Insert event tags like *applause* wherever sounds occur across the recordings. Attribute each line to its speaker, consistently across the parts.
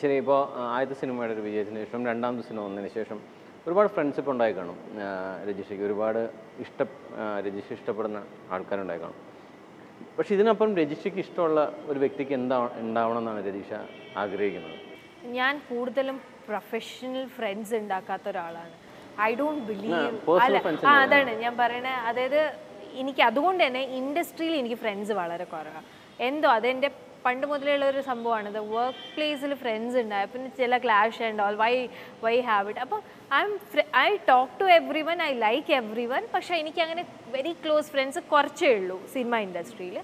Speaker 1: ശരി ഇപ്പോൾ ആദ്യത്തെ സിനിമയുടെ ഒരു വിജയത്തിന് ശേഷം രണ്ടാമത്തെ സിനിമ വന്നതിന് ശേഷം ഒരുപാട് ഫ്രണ്ട്ഷിപ്പ് ഉണ്ടായി കാണും രജിഷയ്ക്ക് ഒരുപാട് ഇഷ്ട രജിഷ ഇഷ്ടപ്പെടുന്ന ആൾക്കാരുണ്ടായി കാണും പക്ഷെ ഇതിനൊപ്പം രജിഷയ്ക്ക് ഇഷ്ടമുള്ള ഒരു വ്യക്തിക്ക് എന്താ ഉണ്ടാവണം എന്നാണ് രജിഷ ആഗ്രഹിക്കുന്നത്?
Speaker 2: ഞാൻ കൂടുതലും പ്രൊഫഷണൽ ഫ്രണ്ട്സ് ഉണ്ടാക്കാത്ത ഒരാളാണ്. ഐ ഡോണ്ട് ബിലീവ് ആ അതാണ് ഞാൻ പറയണത് അതായത് എനിക്ക് അതുകൊണ്ട് തന്നെ ഇൻഡസ്ട്രിയിൽ എനിക്ക് ഫ്രണ്ട്സ് വളരെ കുറവാണ് എന്തോ അതെന്റെ പണ്ട് മുതലുള്ള ഒരു സംഭവമാണ്. ഇത് വർക്ക് പ്ലേസിൽ ഫ്രണ്ട്സ് ഉണ്ടായി. പിന്നെ ചില clash and all why why have it അപ്പോൾ I'm I talk to everyone I like everyone പക്ഷേ എനിക്ക് അങ്ങനെ വെരി ക്ലോസ് ഫ്രണ്ട്സ് കുറച്ചേ ഉള്ളൂ സിനിമ ഇൻഡസ്ട്രിയിൽ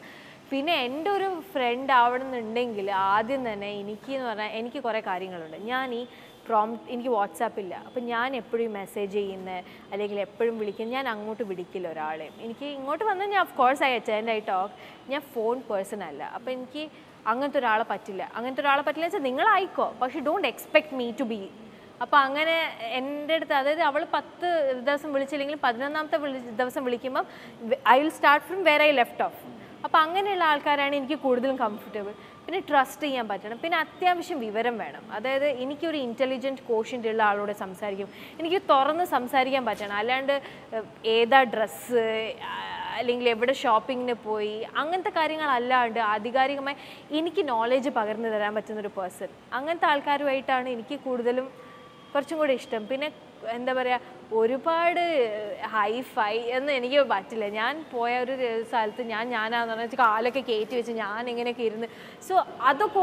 Speaker 2: പിന്നെ എന്റെ ഒരു ഫ്രണ്ട് ആവണമെന്നുണ്ടെങ്കിൽ ആദ്യം തന്നെ എനിക്ക് എന്ന് പറഞ്ഞാൽ എനിക്ക് കുറേ കാര്യങ്ങളുണ്ട്. ഞാൻ ഈ പ്രോം എനിക്ക് വാട്സാപ്പില്ല അപ്പം ഞാൻ എപ്പോഴും മെസ്സേജ് ചെയ്യുന്ന അല്ലെങ്കിൽ എപ്പോഴും വിളിക്കുന്ന ഞാൻ അങ്ങോട്ട് വിളിക്കില്ല ഒരാളെയും എനിക്ക് ഇങ്ങോട്ട് വന്നാൽ ഞാൻ of course I attend I talk ഞാൻ ഫോൺ പേഴ്സൺ അല്ല. അപ്പം എനിക്ക് അങ്ങനത്തെ ഒരാളെ പറ്റില്ല. അങ്ങനത്തെ ഒരാളെ പറ്റില്ല വെച്ചാൽ നിങ്ങളായിക്കോ. പക്ഷെ don't expect me to be അപ്പോൾ അങ്ങനെ എന്റെ അടുത്ത് അതായത് അവൾ പത്ത് ദിവസം വിളിച്ചില്ലെങ്കിൽ പതിനൊന്നാമത്തെ ദിവസം വിളിക്കുമ്പം I will start from where I left off അപ്പോൾ അങ്ങനെയുള്ള ആൾക്കാരാണ് എനിക്ക് കൂടുതലും കംഫർട്ടബിൾ പിന്നെ ട്രസ്റ്റ് ചെയ്യാൻ പറ്റണം. പിന്നെ അത്യാവശ്യം വിവരം വേണം. അതായത് എനിക്കൊരു ഇന്റലിജന്റ് കോഷ്യന്റ് ഉള്ള ആളോട് സംസാരിക്കും. എനിക്ക് തുറന്ന് സംസാരിക്കാൻ പറ്റണം. അല്ലാണ്ട് ഏതാ ഡ്രസ്സ് അല്ലെങ്കിൽ എവിടെ ഷോപ്പിങ്ങിന് പോയി അങ്ങനത്തെ കാര്യങ്ങളല്ലാണ്ട് ആധികാരികമായി എനിക്ക് നോളേജ് പകർന്നു തരാൻ പറ്റുന്നൊരു പേഴ്സൺ അങ്ങനത്തെ ആൾക്കാരുമായിട്ടാണ് എനിക്ക് കൂടുതലും കുറച്ചും കൂടി ഇഷ്ടം. പിന്നെ എന്താ പറയുക ഒരുപാട് ഹൈ ഫൈ എന്ന് എനിക്ക് പറ്റില്ല. ഞാൻ പോയ ഒരു സ്ഥലത്ത് ഞാൻ ഞാനാന്ന് പറഞ്ഞാൽ കാലൊക്കെ കയറ്റി വെച്ച് ഞാൻ ഇങ്ങനെയൊക്കെ ഇരുന്ന്. സോ അതൊക്കെ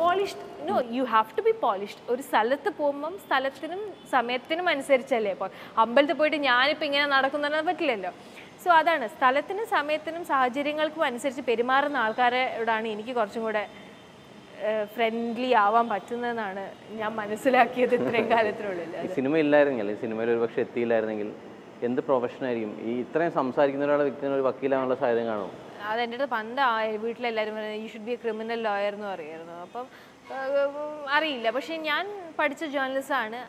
Speaker 2: polished no you have to be polished ഒരു സ്ഥലത്ത് പോകുമ്പം സ്ഥലത്തിനും സമയത്തിനും അനുസരിച്ചല്ലേ ഇപ്പോൾ അമ്പലത്തിൽ പോയിട്ട് ഞാനിപ്പോൾ ഇങ്ങനെ നടക്കുന്ന പറ്റില്ലല്ലോ. സോ അതാണ്. സ്ഥലത്തിനും സമയത്തിനും സാഹചര്യങ്ങൾക്കും അനുസരിച്ച് പെരുമാറുന്ന ആൾക്കാരോടാണ് എനിക്ക് കുറച്ചും കൂടെ ഫ്രണ്ട്ലി ആവാൻ പറ്റുന്നതെന്നാണ് ഞാൻ മനസ്സിലാക്കിയത് ഇത്രയും കാലത്തിനുള്ളിൽ.
Speaker 1: ഈ സിനിമ ഇല്ലായിരുന്നെങ്കിൽ സിനിമയിൽ ഒരു പക്ഷേ എത്തിയില്ലായിരുന്നെങ്കിൽ എന്ത് പ്രൊഫഷനായിരിക്കും ഈ ഇത്രയും സംസാരിക്കുന്ന ഒരാളെ വ്യക്തിന് ഒരു വക്കീലാണുള്ള സാധ്യത കാണും.
Speaker 2: അത് എന്റെ അടുത്ത് പണ്ട് വീട്ടിലെല്ലാവരും പറയുന്നത് you should be a criminal lawyer എന്ന് പറയുമായിരുന്നു. അപ്പം അറിയില്ല. പക്ഷേ ഞാൻ പഠിച്ച ജേർണലിസ്റ്റ് ആണ്.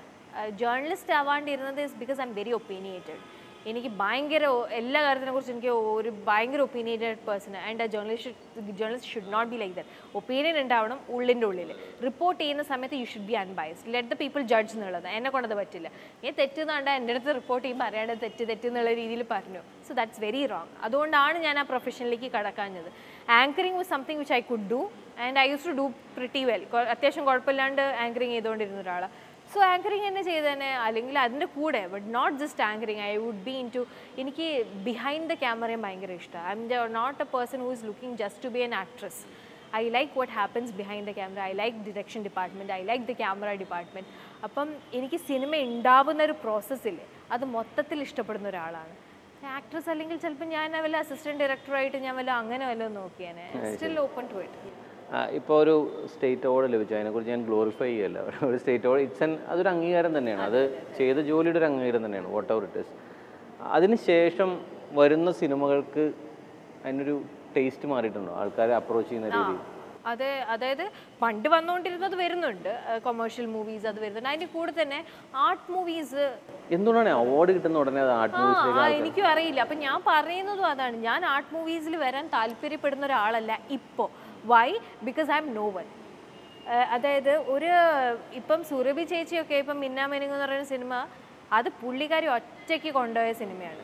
Speaker 2: Journalist ആവാണ്ടിരുന്നത് is because I'm very opinionated എനിക്ക് ഭയങ്കര എല്ലാ കാര്യത്തിനെ കുറിച്ച് എനിക്ക് ഒരു ഭയങ്കര opinionated person and journalist journalist should not be like that opinion ഉണ്ടാവണം ഉള്ളിന്റെ ഉള്ളിൽ റിപ്പോർട്ട് ചെയ്യുന്ന സമയത്ത് you should be unbiased let the people judge എന്നുള്ളത്. എന്നെ കൊണ്ടത് പറ്റില്ല. ഞാൻ തെറ്റെന്ന് കണ്ടാൽ എന്റെ അടുത്ത് റിപ്പോർട്ട് ചെയ്യുമ്പോൾ അറിയാണ്ട് തെറ്റ് തെറ്റ് എന്നുള്ള രീതിയിൽ പറഞ്ഞു. സോ ദാറ്റ്സ് വെരി റോങ് അതുകൊണ്ടാണ് ഞാൻ ആ പ്രൊഫഷനിലേക്ക് കടക്കാഞ്ഞത്. Anchoring was something which I could do and I use to do pretty well അത്യാവശ്യം കുഴപ്പമില്ലാണ്ട് ആങ്കറിങ് ചെയ്തുകൊണ്ടിരുന്ന ഒരാളാണ് സോ ആങ്കറിങ് തന്നെ ചെയ്ത് തന്നെ അല്ലെങ്കിൽ അതിന്റെ കൂടെ but not just anchoring I would be into എനിക്ക് ബിഹൈൻഡ് ദ ക്യാമറയും ഭയങ്കര ഇഷ്ടമാണ് I'm not a person who is looking just to be an actress I like what happens behind the camera I like direction department I like the camera department അപ്പം എനിക്ക് cinema ഉണ്ടാവുന്ന ഒരു പ്രോസസ്സിൽ അത് മൊത്തത്തിൽ ഇഷ്ടപ്പെടുന്ന ഒരാളാണ്. ആക്ട്രസ് അല്ലെങ്കിൽ ചിലപ്പോൾ ഞാൻ വല്ല അസിസ്റ്റന്റ് ഡയറക്ടറായിട്ട് ഞാൻ വല്ല അങ്ങനെ വല്ലതും നോക്കിയാനെ. സ്റ്റിൽ ഓപ്പൺ ടു ഇറ്റ്
Speaker 1: ഇപ്പോൾ ഒരു സ്റ്റേറ്റ് അവാർഡ് ലഭിച്ചു അതിനെക്കുറിച്ച് ഞാൻ ഗ്ലോറിഫൈ ചെയ്യല്ല. *laughs* ഒരു സ്റ്റേറ്റ് അവാർഡ് ഇറ്റ്സ് എൻ അതൊരു അംഗീകാരം തന്നെയാണ്. അത് ചെയ്ത ജോലിയുടെ ഒരു അംഗീകാരം തന്നെയാണ് വാട്ട് എവർ ഇറ്റ് ഇസ് അതിനുശേഷം വരുന്ന സിനിമകൾക്ക് അതിനൊരു ടേസ്റ്റ് മാറിയിട്ടുണ്ടോ? ആൾക്കാരെ അപ്രോച്ച് ചെയ്യുന്ന രീതി?
Speaker 2: അത് അതായത് പണ്ട് വന്നുകൊണ്ടിരുന്നത് വരുന്നുണ്ട്. കൊമേഴ്ഷ്യൽ മൂവീസ് അത് വരുന്നുണ്ട്. അതിന്റെ കൂടെ തന്നെ ആർട്ട് മൂവീസ്
Speaker 1: എന്തുകൊണ്ടാണ് അവാർഡ് കിട്ടുന്ന ഉടനെ ആർട്ട്
Speaker 2: ആ എനിക്കും അറിയില്ല. അപ്പം ഞാൻ പറയുന്നതും അതാണ്. ഞാൻ ആർട്ട് മൂവീസിൽ വരാൻ താല്പര്യപ്പെടുന്ന ഒരാളല്ല ഇപ്പോൾ why because I'm no one അതായത് ഒരു ഇപ്പം സുരഭി ചേച്ചിയൊക്കെ ഇപ്പം മിന്നാമെനിങ് എന്ന് പറയുന്ന സിനിമ അത് പുള്ളിക്കാരി ഒറ്റയ്ക്ക് കൊണ്ടുപോയ സിനിമയാണ്.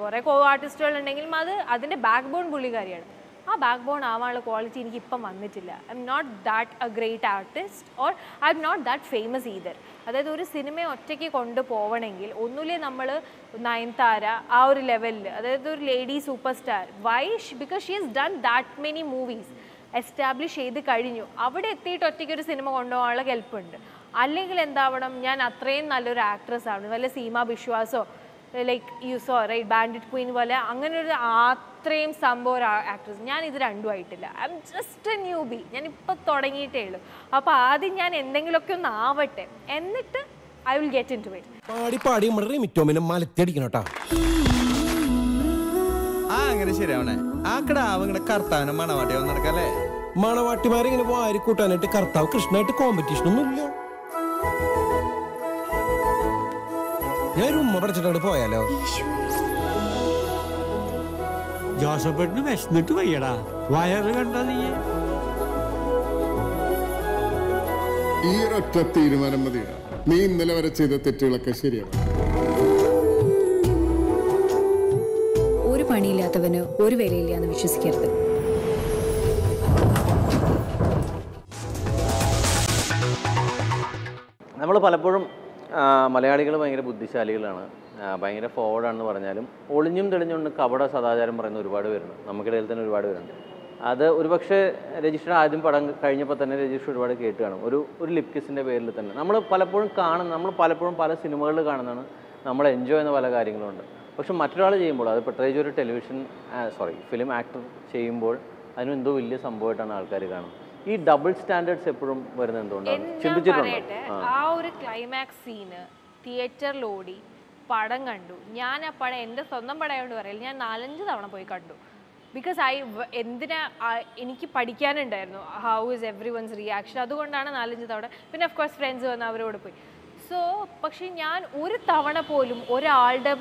Speaker 2: കുറേ കോ ആർട്ടിസ്റ്റുകൾ ഉണ്ടെങ്കിലും അത് അതിന്റെ ബാക്ക് ബോൺ പുള്ളിക്കാരിയാണ്. ആ ബാക്ക് ബോൺ ആവാനുള്ള ക്വാളിറ്റി എനിക്ക് ഇപ്പം വന്നിട്ടില്ല. I'm not that a great artist or I'm not that famous either അതായത് ഒരു സിനിമയെ ഒറ്റയ്ക്ക് കൊണ്ടുപോകണമെങ്കിൽ ഒന്നുമില്ലേ നമ്മൾ നയൻതാര ആ ഒരു ലെവലിൽ അതായത് ഒരു lady super star why because she has done that many movies establish ചെയ്ത് കഴിഞ്ഞു. അവിടെ എത്തിയിട്ട് ഒറ്റയ്ക്ക് ഒരു സിനിമ കൊണ്ടുപോകാനുള്ള കെൽപ്പുണ്ട് അല്ലെങ്കിൽ എന്താവണം ഞാൻ അത്രയും നല്ലൊരു ആക്ട്രസ് ആണ്. വല്ല സീമ ബിശ്വാസോ ലൈക്ക് യൂസോ റൈറ്റ് ബാൻഡിറ്റ് ക്വീൻ പോലെ അങ്ങനെ ഒരു അത്രയും സംഭവം ഒരു ആക്ട്രസ് ഞാൻ ഇത് രണ്ടും ആയിട്ടില്ല. I M just a newbie ഞാൻ ഇപ്പോൾ തുടങ്ങിയിട്ടേ ഉള്ളൂ. അപ്പോൾ ആദ്യം ഞാൻ എന്തെങ്കിലുമൊക്കെ ഒന്ന് ആവട്ടെ. എന്നിട്ട് I will get into it
Speaker 3: പാടി പാടി നമ്മുടെ റിമിറ്റോമിനെ മലത്തടിക്കണം കേട്ടാ.
Speaker 4: ആ അങ്ങനെ ശരിയാവണേ? ആ കിടാവ് ഇങ്ങനെ കർത്താവിനെ മണവാട്ടിയാവും നടക്കല്ലേ
Speaker 3: മണവാട്ടിമാരിങ്ങനെ വാരി കൂട്ടാനായിട്ട് കർത്താവ് കൃഷ്ണായിട്ട് കോമ്പറ്റീഷൻ ഒന്നും ഇല്ല ഞാൻ ഒരു ഉമ്മ പഠിച്ചിട്ടാണ് പോയാലോ?
Speaker 5: ജോസഫേട്ടിന് വിശന്നിട്ട് വയ്യടാ. വയറ് കണ്ടാ നീ.
Speaker 6: ഈ ഒരൊറ്റ തീരുമാനം മതിയാ. നീ ഇന്നലെ വരെ ചെയ്ത തെറ്റുകളൊക്കെ ശരിയാണ്
Speaker 7: പണിയില്ലാത്തവന് ഒരു വിലയില്ല എന്ന് വിശ്വസിക്കരുത്.
Speaker 1: നമ്മൾ പലപ്പോഴും മലയാളികൾ ഭയങ്കര ബുദ്ധിശാലികളാണ്. ഭയങ്കര ഫോർവേഡാണെന്ന് പറഞ്ഞാലും ഒളിഞ്ഞും തെളിഞ്ഞുകൊണ്ട് കപട സദാചാരം പറയുന്ന ഒരുപാട് പേരുണ്ട്. നമുക്കിടയിൽ തന്നെ ഒരുപാട് പേരുണ്ട്. അത് ഒരുപക്ഷെ രജിസ്റ്റർ ആദ്യം പടം കഴിഞ്ഞപ്പോൾ തന്നെ രജിസ്റ്റർ ഒരുപാട് കേട്ട് കാണും. ഒരു ഒരു ലിപ്കിസിന്റെ പേരിൽ തന്നെ. നമ്മൾ പലപ്പോഴും കാണുന്ന നമ്മൾ പലപ്പോഴും പല സിനിമകളിൽ കാണുന്നതാണ് നമ്മൾ എൻജോയ് ചെയ്യുന്ന പല കാര്യങ്ങളുണ്ട് പക്ഷെ മറ്റൊരാൾ ചെയ്യുമ്പോൾ അത് പ്രത്യേകിച്ച് ഒരു ടെലിവിഷൻ സോറി ഫിലിം ആക്ടർ ചെയ്യുമ്പോൾ അതിന് എന്തോ വലിയ സംഭവമായിട്ടാണ് ആൾക്കാർ കാണുന്നത്. ഈ ഡബിൾ സ്റ്റാൻഡേർഡ്സ് എപ്പോഴും വരുന്നത് എന്തുകൊണ്ടാണ്?
Speaker 2: ആ. ഒരു ക്ലൈമാക്സ് സീന് തിയേറ്ററിൽ ഓടി പടം കണ്ടു. ഞാൻ ആ പടം എന്റെ സ്വന്തം പടമായോണ്ട് പറയില്ല ഞാൻ നാലഞ്ച് തവണ പോയി കണ്ടു. ബിക്കോസ് ഐ എന്തിനാ എനിക്ക് പഠിക്കാനുണ്ടായിരുന്നു. How is everyone's reaction അതുകൊണ്ടാണ് നാലഞ്ച് തവണ. പിന്നെ ഓഫ് കോഴ്സ് ഫ്രണ്ട്സ് വന്ന് അവരോട് പോയി. സോ പക്ഷേ ഞാൻ ഒരു തവണ പോലും ഒരാളുടെ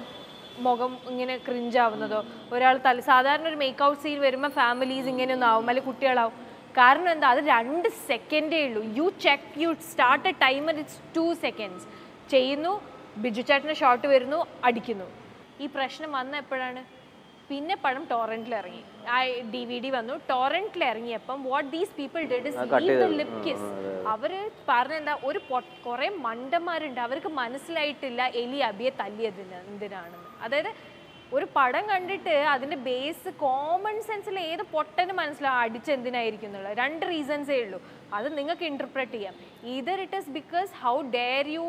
Speaker 2: മുഖം ഇങ്ങനെ ക്രിഞ്ചാവുന്നതോ ഒരാൾ തല സാധാരണ ഒരു മേക്ക് ഔട്ട് സീൻ വരുമ്പോൾ ഫാമിലീസ് ഇങ്ങനെയൊന്നും ആവും അല്ലെങ്കിൽ കുട്ടികളാവും. കാരണം എന്താ അത് രണ്ട് സെക്കൻഡേ ഉള്ളൂ. You check you start a timer it's two seconds ചെയ്യുന്നു ബിജു ചേട്ടന്റെ ഷോട്ട് വരുന്നു അടിക്കുന്നു. ഈ പ്രശ്നം വന്ന എപ്പോഴാണ്? പിന്നെ പടം ടോറന്റിൽ ഇറങ്ങി. ആ ഡി വി ഡി വന്നു ടോറന്റിൽ ഇറങ്ങിയപ്പം what these people did is leave the lip kiss അവർ പറഞ്ഞെന്താ ഒരു കുറേ മണ്ടന്മാരുണ്ട്. അവർക്ക് മനസ്സിലായിട്ടില്ല എലി അബിയെ തല്ലിയതിന് എന്തിനാണെന്ന്. അതായത് ഒരു പടം കണ്ടിട്ട് അതിന്റെ ബേസ് കോമൺ സെൻസിൽ ഏത് പൊട്ടന് മനസ്സിലാവും അടിച്ചെന്തിനായിരിക്കും എന്നുള്ളത് രണ്ട് റീസൺസേ ഉള്ളൂ. അത് നിങ്ങൾക്ക് ഇന്റർപ്രറ്റ് ചെയ്യാം. Either it is because how dare you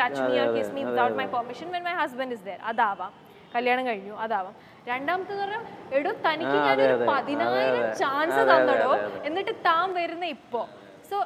Speaker 2: touch me or kiss me without my permission when my husband is there അതാവാം. കല്യാണം കഴിഞ്ഞു. അതാവാം. രണ്ടാമത്തെ പറഞ്ഞാൽ എടോ തനിക്ക് ഞാനൊരു പതിനായിരം ചാൻസ് തന്നടോ? എന്നിട്ട് താൻ വരുന്ന ഇപ്പോൾ സോ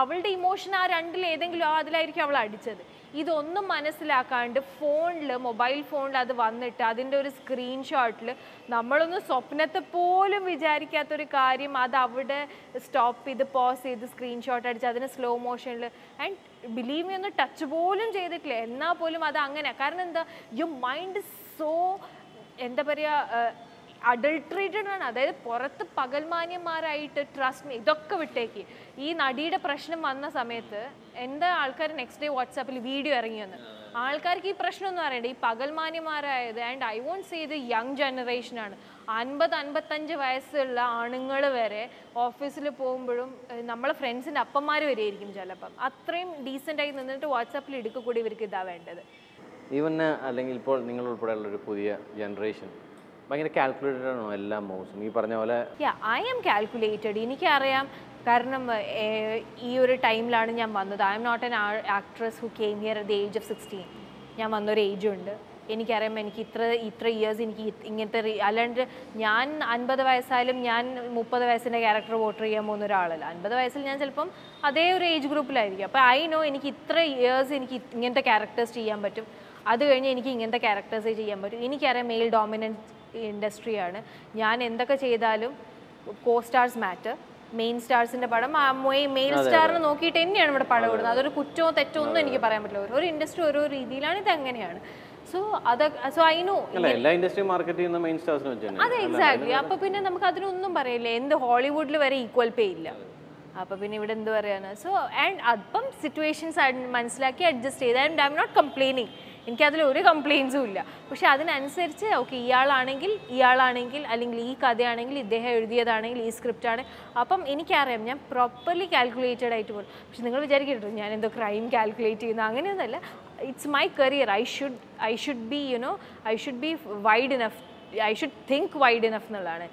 Speaker 2: അവളുടെ ഇമോഷൻ ആ രണ്ടിൽ ഏതെങ്കിലും ആ അതിലായിരിക്കും അവൾ അടിച്ചത്. ഇതൊന്നും മനസ്സിലാക്കാണ്ട് ഫോണിൽ മൊബൈൽ ഫോണിൽ അത് വന്നിട്ട് അതിന്റെ ഒരു സ്ക്രീൻഷോട്ടിൽ നമ്മളൊന്ന് സ്വപ്നത്തെ പോലും വിചാരിക്കാത്തൊരു കാര്യം അത് അവിടെ സ്റ്റോപ്പ് ചെയ്ത് പോസ് ചെയ്ത് സ്ക്രീൻഷോട്ട് അടിച്ച് അതിന് സ്ലോ മോഷനിൽ ആൻഡ് ബിലീവ് മീ ഒന്ന് ടച്ച് പോലും ചെയ്തിട്ടില്ല. എന്നാൽ പോലും അത് അങ്ങനെ കാരണം എന്താ? യു മൈൻഡ് സോ എന്താ പറയുക അഡൾട്രേറ്റഡ് ആണ്. അതായത് പുറത്ത് പകൽമാന്യന്മാരായിട്ട് ട്രസ്റ്റ് മീ ഇതൊക്കെ വിട്ടേക്ക്. ഈ നടിയുടെ പ്രശ്നം വന്ന സമയത്ത് എന്താ ആൾക്കാർ നെക്സ്റ്റ് ഡേ വാട്സാപ്പിൽ വീഡിയോ ഇറങ്ങി ഇറങ്ങിയെന്ന്. ആൾക്കാർക്ക് ഈ പ്രശ്നമൊന്നും അറിയണ്ട. ഈ പകൽമാന്യന്മാരായത് ആൻഡ് ഐ വോണ്ട് സേ ഇത് യങ് ജനറേഷനാണ് അൻപത് അൻപത്തഞ്ച് വയസ്സുള്ള ആണുങ്ങൾ വരെ ഓഫീസിൽ പോകുമ്പോഴും നമ്മളെ ഫ്രണ്ട്സിന്റെ അപ്പന്മാർ വരെയായിരിക്കും ചിലപ്പം. അത്രയും ഡീസന്റായി നിന്നിട്ട് വാട്സാപ്പിൽ എടുക്കുക കൂടി ഇവർക്ക് ഇതാ വേണ്ടത്.
Speaker 1: ഈവന് അല്ലെങ്കിൽ ഇപ്പോൾ നിങ്ങൾ ഉൾപ്പെടെയുള്ള ഒരു പുതിയ ജനറേഷൻ ഭയങ്കര കാൽക്കുലേറ്റഡ് ആണോ എല്ലാ മൂവ്സും ഈ പറഞ്ഞ പോലെ
Speaker 2: ഐ എം കാൽക്കുലേറ്റഡ് എനിക്കറിയാം. കാരണം ഈ ഒരു ടൈമിലാണ് ഞാൻ വന്നത്. I'm not an actress who came here at the age of sixteen ഞാൻ വന്നൊരു ഏജ് ഉണ്ട്. എനിക്കറിയാം എനിക്ക് ഇത്ര ഇത്ര ഇയേഴ്സ് എനിക്ക് ഇങ്ങനത്തെ അല്ലാണ്ട് ഞാൻ അൻപത് വയസ്സായാലും ഞാൻ മുപ്പത് വയസ്സിന്റെ ക്യാരക്ടർ വോട്ട് ചെയ്യാൻ പോകുന്ന ഒരാളല്ല. അൻപത് വയസ്സിൽ ഞാൻ ചിലപ്പം അതേ ഒരു ഏജ് ഗ്രൂപ്പിലായിരിക്കും അപ്പോൾ ഐ നോ എനിക്ക് ഇത്ര ഇയേഴ്സ് എനിക്ക് ഇങ്ങനത്തെ ക്യാരക്ടേഴ്സ് ചെയ്യാൻ പറ്റും. അത് കഴിഞ്ഞ് എനിക്ക് ഇങ്ങനത്തെ ക്യാരക്ടേഴ്സേ ചെയ്യാൻ പറ്റും. എനിക്കറിയാം മെയിൽ ഡോമിനന്റ് ഇൻഡസ്ട്രിയാണ് ഞാൻ എന്തൊക്കെ ചെയ്താലും കോ സ്റ്റാർസ് മാറ്റർ മെയിൻ സ്റ്റാർസിന്റെ പടം ആ മെയിൽ സ്റ്റാറിനെ നോക്കിയിട്ട് തന്നെയാണ് ഇവിടെ പടം ഇടുന്നത്. അതൊരു കുറ്റമോ തെറ്റോ ഒന്നും എനിക്ക് പറയാൻ പറ്റില്ല. ഓരോ ഇൻഡസ്ട്രി ഓരോ രീതിയിലാണ് ഇത് അങ്ങനെയാണ് സോ അത് സോ ഐ നോ
Speaker 1: എല്ലാ ഇൻഡസ്ട്രി മാർക്കറ്റ് ചെയ്യുന്ന മെയിൻ സ്റ്റാർസിന്
Speaker 2: അതെ എക്സാക്ട്ലി അപ്പൊ പിന്നെ നമുക്ക് അതിനൊന്നും പറയില്ല. എന്ത് ഹോളിവുഡിൽ വരെ ഈക്വൽ പേ ഇല്ല. അപ്പൊ പിന്നെ ഇവിടെ എന്ത് പറയാനാണ് സോ ആൻഡ് അപ്പം സിറ്റുവേഷൻസ് മനസ്സിലാക്കി അഡ്ജസ്റ്റ് ചെയ്ത്. And I M not complaining എനിക്കതിൽ ഒരു കംപ്ലയിൻസും ഇല്ല. പക്ഷെ അതിനനുസരിച്ച് ഓക്കെ ഇയാളാണെങ്കിൽ ഇയാളാണെങ്കിൽ അല്ലെങ്കിൽ ഈ കഥയാണെങ്കിൽ ഇദ്ദേഹം എഴുതിയതാണെങ്കിൽ ഈ സ്ക്രിപ്റ്റ് ആണ്. അപ്പം എനിക്കറിയാം ഞാൻ പ്രോപ്പർലി കാൽക്കുലേറ്റഡ് ആയിട്ട് പോകും പക്ഷെ നിങ്ങൾ വിചാരിക്കട്ടോ ഞാൻ എന്തോ ക്രൈം കാൽക്കുലേറ്റ് ചെയ്യുന്ന അങ്ങനെയൊന്നുമല്ല. It's my career I should I should be you know I should be wide enough I should think wide enough എന്നുള്ളതാണ്.